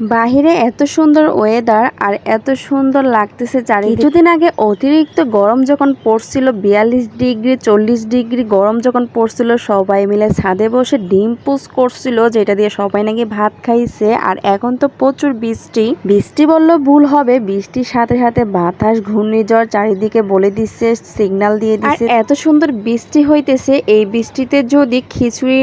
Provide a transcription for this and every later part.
বাহিরে এত সুন্দর ওয়েদার আর এত সুন্দর লাগতেছে চারি কিছুদিন আগে অতিরিক্ত গরম যখন পড়ছিল বিয়াল্লিশ ডিগ্রি চল্লিশ ডিগ্রি গরম যখন পড়ছিল সবাই মিলে ছাদে বসে ডিম পুষ করছিল যেটা দিয়ে সবাই নাকি ভাত খাইছে। আর এখন তো প্রচুর বৃষ্টি। বৃষ্টি বললেও ভুল হবে বৃষ্টির সাথে সাথে বাতাস ঘূর্ণিঝড় চারিদিকে বলে দিচ্ছে সিগনাল দিয়ে দিচ্ছে। এত সুন্দর বৃষ্টি হইতেছে এই বৃষ্টিতে যদি খিচুড়ি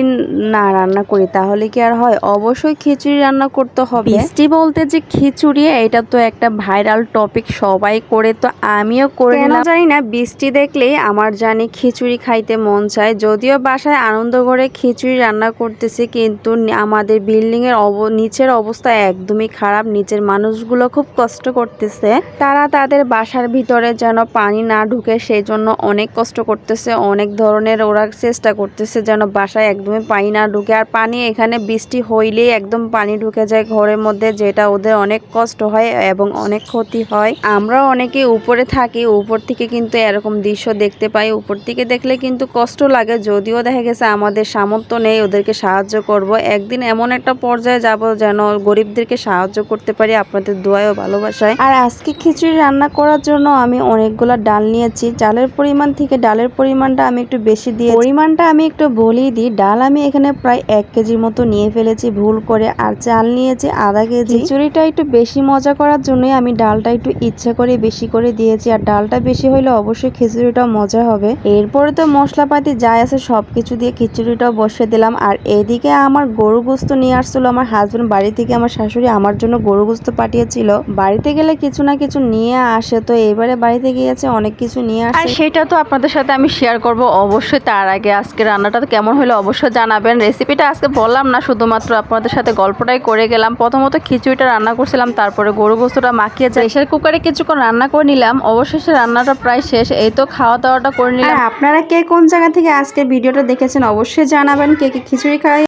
না রান্না করি তাহলে কি আর হয়? অবশ্যই খিচুড়ি রান্না করতে হবে। বৃষ্টি বলতে যে খিচুড়ি এটা তো একটা ভাইরাল টপিক সবাই করে তো আমিও করে নিলাম। জানি না বৃষ্টি দেখলেই আমার জানি খিচুড়ি খাইতে মন চায়। যদিও বাসায় আনন্দ করে খিচুড়ি রান্না করতেছি কিন্তু আমাদের বিল্ডিং এর অব- নিচের অবস্থা একদমই খারাপ। নিচের মানুষগুলো খুব কষ্ট করতেছে। তারা তাদের বাসার ভিতরে যেন পানি না ঢুকে সেই জন্য অনেক কষ্ট করতেছে। অনেক ধরনের ওরা চেষ্টা করতেছে যেন বাসায় একদমই পানি না ঢুকে। আর পানি এখানে বৃষ্টি হইলেই একদম পানি ঢুকে যায় ঘরের মধ্যে যেটা ওদের অনেক কষ্ট হয় এবং অনেক ক্ষতি হয়। আমরা অনেকে উপরে থাকি, উপর থেকে কিন্তু এরকম দৃশ্য দেখতে পাই। উপর থেকে দেখলে কিন্তু কষ্ট লাগে, যদিও দেখা গেছে আমাদের সামর্থ্য নেই ওদেরকে সাহায্য করব। একদিন এমন একটা পর্যায়ে যাব যেন গরিবদেরকে সাহায্য করতে পারি আপনাদের দোয়ায় ও ভালোবাসায়। আর আজকে খিচুড়ি রান্না করার জন্য আমি অনেকগুলো ডাল নিয়েছি। চালের পরিমাণ থেকে ডালের পরিমাণটা আমি একটু বেশি দিয়ে পরিমাণটা আমি একটু বলেই দিই। ডাল আমি এখানে প্রায় এক কেজির মতো নিয়ে ফেলেছি ভুল করে। আর চাল নিয়েছি আধা কেজি খিচুড়িটা একটু বেশি মজা করার জন্যই আমি ডালটা একটু ইচ্ছা করে বেশি করে দিয়েছি। আর ডালটা বেশি হলে অবশ্যই খিচুড়িটা মজা হবে। এরপরে তো মশলাপাতি যা আছে সবকিছু দিয়ে খিচুড়িটাও বসিয়ে দিলাম। আর এদিকে আমার গরু গোস্ত নিয়ে আসছিল আমার হাজবেন্ড বাড়ি থেকে আমার শাশুড়ি আমার জন্য গরু গোস্ত পাঠিয়েছিল। বাড়িতে গেলে কিছু না কিছু নিয়ে আসে। তো এবারে বাড়িতে গিয়েছে অনেক কিছু নিয়ে আর আসে। সেটা তো আপনাদের সাথে আমি শেয়ার করব অবশ্যই তার আগে। আজকে রান্নাটা কেমন হলো অবশ্যই জানাবেন। রেসিপিটা আজকে বললাম না শুধুমাত্র আপনাদের সাথে গল্পটাই করে গেলাম। প্রথমত খিচুড়িটা রান্না করছিলাম তারপরে গরু গোস্তটা মাখিয়ে প্রেশার কুকারে কিছুক্ষণ রান্না করে নিলাম। অবশেষে রান্নাটা প্রায় শেষ এই তো খাওয়া দাওয়াটা করে নিলাম। আপনারা কে কোন জায়গা থেকে আজকে ভিডিওটা দেখেছেন অবশ্যই জানাবেন কে কে খিচুড়ি খাই